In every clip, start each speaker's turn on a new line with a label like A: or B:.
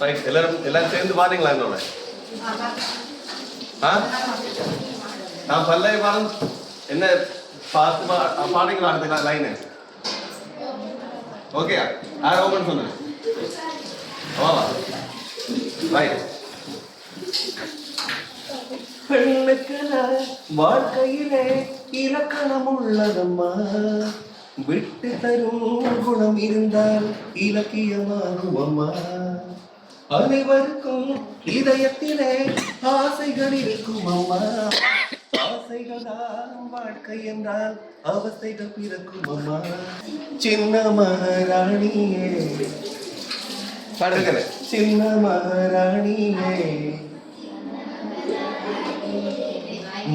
A: Right எல்லாரும் எல்லாரும் சேர்ந்து பாத்தீங்களா என்னோட ஆ? நான் பல்லவி பாடம் என்ன பார்த்து பா- பாடுறீங்களா அடுத்த லைனு ஓகே யார் ஓப்பன் சொன்னேன் ஆமாவா ரைட் பெண்ணுக்கு வாழ்க்கையிலே இலக்கணம் உள்ளதம்மா. விட்டு தரும் குணம் இருந்தால் இலக்கியமாகும் அம்மா அனைவருக்கும் இதயத்திலே ஆசைகள் இருக்கும் அம்மா ஆசைகள் தான் வாழ்க்கை என்றால் அவஸ்தைகள் பிறக்கும்? அம்மா சின்ன மகாராணியே. பாடுகிறேன் சின்ன மகாராணியே.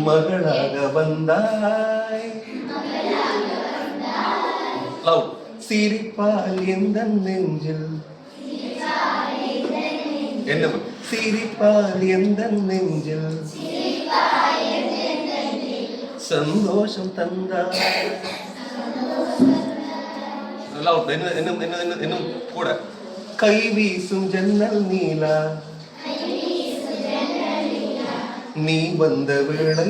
A: மகளாக வந்தாய். லவ் சிரிப்பால் எந்த நெஞ்சில்? என்ன? சிரிப்பால் எந்த நெஞ்சில்? சந்தோஷம் தந்தாய் லவ் என்ன என்ன என்ன இன்னும் கூட. கை வீசும் ஜன்னல் நீலா. நீ வந்த வேளை.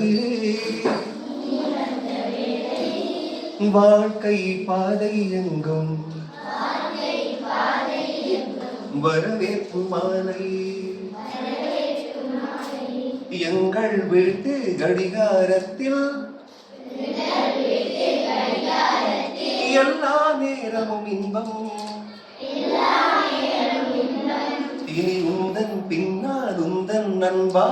A: வாழ்க்கை பாதை எங்கும். வரவேற்பு மாலை. எங்கள் வீட்டு கடிகாரத்தில் எல்லா நேரமும் இன்பம். இனி உந்தன் பின்னால் உந்தன் நண்பா.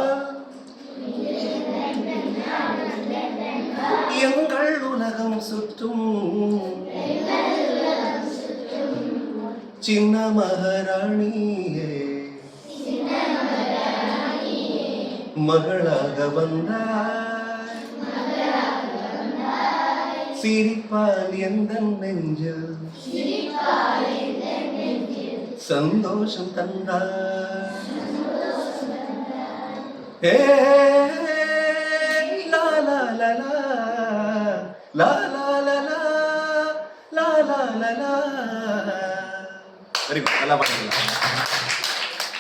A: எங்கள் உலகம் சுற்றும். சின்ன மகாராணியே. மகளாக வந்தார் சிரிப்பால் எந்த நெஞ்சில்? சந்தோஷம் தந்தாய் ஏ லா லா லா லா. லா லா லா லா. லா லா லா லா. வெரி குட் நல்லா பாடுறீங்களா?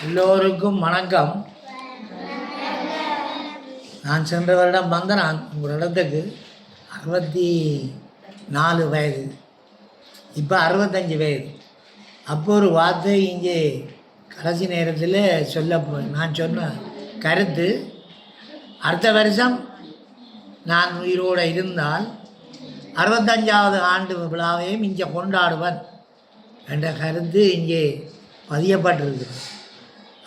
B: எல்லோருக்கும் வணக்கம். நான் சென்ற வருடம் வந்த நான் உங்கள் இடத்துக்கு அறுபத்தி நாலு வயது. இப்போ அறுபத்தஞ்சி வயது. அப்போ ஒரு வார்த்தை இங்கே கடைசி நேரத்தில் சொல்ல நான் சொன்ன கருத்து அடுத்த வருஷம் நான் உயிரோடு இருந்தால் அறுபத்தஞ்சாவது ஆண்டு விழாவையும் இங்கே கொண்டாடுவன் என்ற கருத்து இங்கே பதியப்பட்டிருக்கு.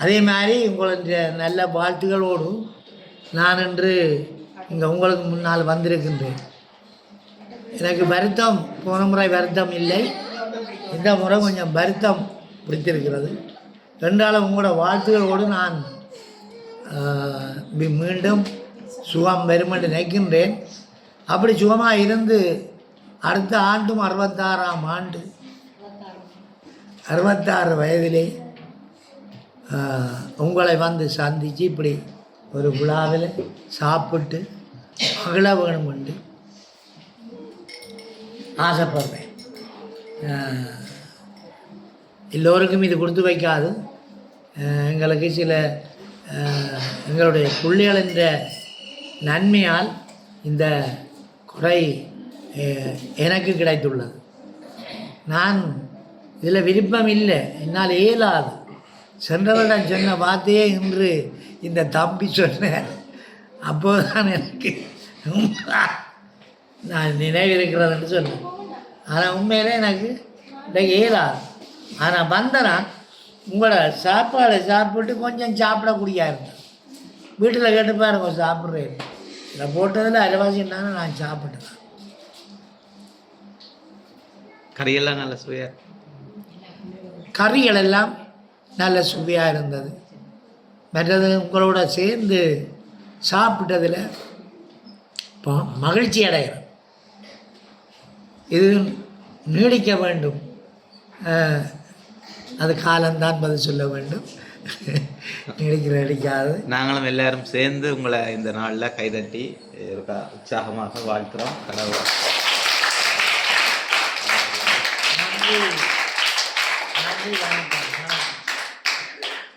B: அதே மாதிரி உங்களுடைய நல்ல வாழ்த்துக்களோடு நான் இன்று இங்கே உங்களுக்கு முன்னால் வந்திருக்கின்றேன். எனக்கு வருத்தம் போன முறை வருத்தம் இல்லை. இந்த முறை கொஞ்சம் வருத்தம் பிடித்திருக்கிறது. ரெண்டாலும் உங்களோட வாழ்த்துக்களோடு நான் மீண்டும் சுகம் வரும் என்று நினைக்கின்றேன். அப்படி சுகமாக இருந்து அடுத்த ஆண்டும் அறுபத்தாறாம் ஆண்டு அறுபத்தாறு வயதிலே உங்களை வந்து சந்தித்து இப்படி ஒரு விழாவில் சாப்பிட்டு மகிழ வேணும் என்று ஆசைப்படுறேன். எல்லோருக்கும் இது கொடுத்து வைக்காது. எங்களுக்கு சில எங்களுடைய பிள்ளைகள் என்ற நன்மையால் இந்த குறை எனக்கு கிடைத்துள்ளது. நான் இதில் விருப்பம் இல்லை. என்னால் இயலாது. சென்றவரிடம் சொன்ன வார்த்தையே இன்று இந்த தம்பி சொன்னேன் அப்போதுதான் எனக்கு நான் நினைவிருக்கிறதுன்னு சொன்னேன். ஆனால் உண்மையிலே எனக்கு இன்றைக்கு இயலாது ஆனால் வந்தனா உங்களோட சாப்பாடை சாப்பிட்டு கொஞ்சம் சாப்பிடக்கூடிய இருந்தேன் வீட்டில் கேட்டு பாருங்க சாப்பிட்றேன் இதை போட்டதில் அரைவாசி என்னன்னு நான் சாப்பிட்டேன்.
C: கறியெல்லாம் நல்ல சுவையா
B: கறிகள் எல்லாம் நல்ல சுவையாக இருந்தது. மற்றது உங்களோட சேர்ந்து சாப்பிட்டதில் ப- மகிழ்ச்சி அடைகிறேன். இது நீடிக்க வேண்டும். அது காலம்தான் பதில் சொல்ல வேண்டும். நீடிக்கிற நீடிக்காது.
C: நாங்களும் எல்லாரும் சேர்ந்து உங்களை இந்த நாளில் கைதட்டி இருக்கா உற்சாகமாக வாழ்த்துறோம். கடவுள்.